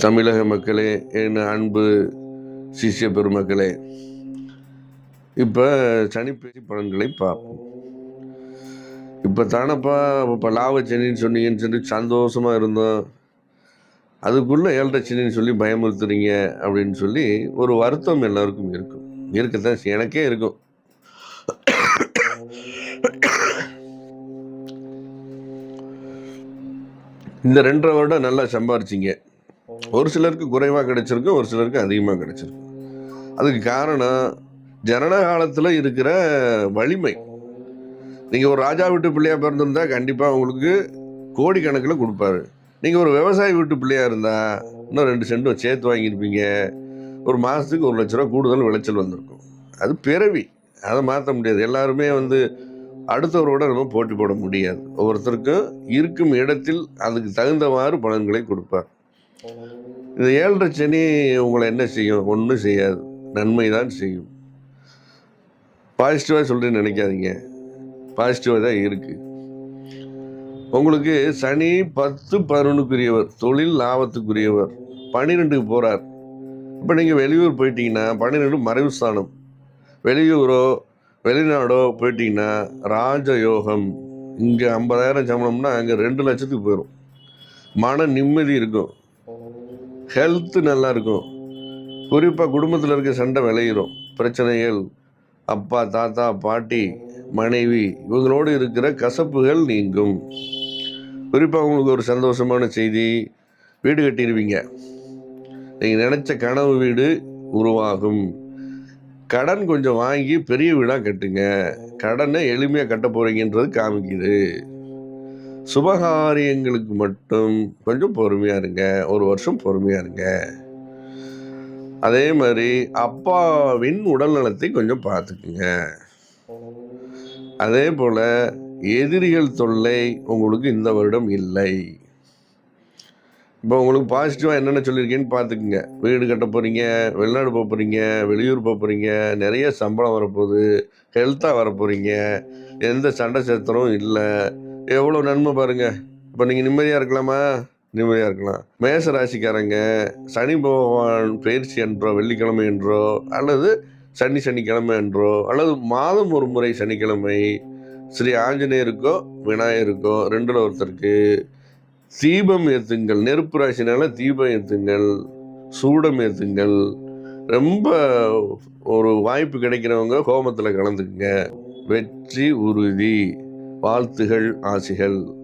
தமிழக மக்களே என் அன்பு சிஷ்ய பெருமக்களே இப்போ சனிப்பேசி பலன்களை பார்ப்போம். இப்போ தானப்பா இப்போ லாபச்சனின்னு சொன்னீங்கன்னு சொல்லி சந்தோஷமாக இருந்தோம். அதுக்குள்ளே ஏழரை சனின்னு சொல்லி பயமுறுத்துறீங்க அப்படின்னு சொல்லி ஒரு வருத்தம் எல்லாருக்கும் இருக்கும். இருக்கத்தான் எனக்கே இருக்கும். இந்த ரெண்டரை வருடம் நல்லா சம்பாரிச்சிங்க. ஒரு சிலருக்கு குறைவாக கிடைச்சிருக்கு ஒரு சிலருக்கு அதிகமாக கிடைச்சிருக்கு. அதுக்கு காரணம் ஜனன காலத்தில் இருக்கிற வலிமை. நீங்கள் ஒரு ராஜா வீட்டு பிள்ளையாக பிறந்திருந்தா கண்டிப்பாக உங்களுக்கு கோடிக்கணக்கில் கொடுப்பாரு. நீங்கள் ஒரு விவசாய வீட்டு பிள்ளையாக இருந்தால் இன்னும் ரெண்டு சென்டும் சேர்த்து வாங்கியிருப்பீங்க. ஒரு மாதத்துக்கு ஒரு லட்ச ரூபா கூடுதல் விளைச்சல் வந்திருக்கும். அது பிறவி. அதை மாற்ற முடியாது. எல்லாருமே வந்து அடுத்தவரோட நம்ம போட்டி போட முடியாது. ஒவ்வொருத்தருக்கும் இருக்கும் இடத்தில் அதுக்கு தகுந்தவாறு பலன்களை கொடுப்பார். இந்த ஏழரை சனி உங்களை என்ன செய்யும்? ஒன்றும் செய்யாது. நன்மை தான் செய்யும். பாசிட்டிவாக சொல்கிறேன்னு நினைக்காதீங்க. பாசிட்டிவாக தான் இருக்குது உங்களுக்கு சனி பத்து பதினொன்றுக்குரியவர் தொழில் லாபத்துக்குரியவர் பன்னிரெண்டுக்கு போகிறார் இப்போ நீங்கள் வெளியூர் போயிட்டீங்கன்னா பன்னிரெண்டு மறைவு ஸ்தானம். வெளியூரோ வெளிநாடோ போயிட்டீங்கன்னா ராஜயோகம் இங்கே ஐம்பதாயிரம் சம்பளம்னா அங்கே ரெண்டு லட்சத்துக்கு போயிடும் மன நிம்மதி இருக்கும். ஹெல்த்து நல்லா இருக்கும் குறிப்பாக குடும்பத்தில் இருக்க சண்டை விளையிடும் பிரச்சனைகள் அப்பா தாத்தா பாட்டி மனைவி இவங்களோடு இருக்கிற கசப்புகள் நீங்கும். குறிப்பாக உங்களுக்கு ஒரு சந்தோஷமான செய்தி வீடு கட்டிடுவீங்க நீங்கள் நினச்ச கனவு வீடு உருவாகும். கடன் கொஞ்சம் வாங்கி பெரிய வீடாக கட்டுங்க. கடனை எளிமையாக கட்ட போகிறீங்கன்றது காமிக்குது. சுபகாரியங்களுக்கு மட்டும் கொஞ்சம் பொறுமையாக இருங்க. ஒரு வருஷம் பொறுமையாக இருங்க. அதே மாதிரி அப்பாவின் உடல் நலத்தை கொஞ்சம் பார்த்துக்குங்க. அதே போல் எதிரிகள் தொல்லை உங்களுக்கு இந்த வருடம் இல்லை. இப்போ உங்களுக்கு பாசிட்டிவாக என்னென்ன சொல்லியிருக்கேன்னு பார்த்துக்குங்க. வீடு கட்ட போகிறீங்க வெளிநாடு போக போகிறீங்க வெளியூர் போக போகிறீங்க நிறைய சம்பளம் வரப்போகுது ஹெல்த்தாக வரப்போகிறீங்க எந்த சண்டை சத்திரமும் இல்லை. எவ்வளோ நன்மை பாருங்கள் இப்போ நீங்கள் நிம்மதியாக இருக்கலாமா? நிம்மதியாக இருக்கலாம். மேச ராசிக்காரங்க சனி பகவான் பயிற்சி என்றோ வெள்ளிக்கிழமை என்றோ அல்லது சனி சனிக்கிழமை என்றோ அல்லது மாதம் ஒரு முறை சனிக்கிழமை ஸ்ரீ ஆஞ்சநேயருக்கோ விநாயகருக்கோ ரெண்டில் ஒருத்தருக்கு தீபம் ஏற்றுங்கள் நெருப்பு ராசினால தீபம் ஏற்றுங்கள் சூடம் ஏற்றுங்கள் ரொம்ப ஒரு வாய்ப்பு கிடைக்கிறவங்க ஹோமத்தில் கலந்துக்குங்க. வெற்றி உறுதி. வாழ்த்துகள் ஆசிகள்.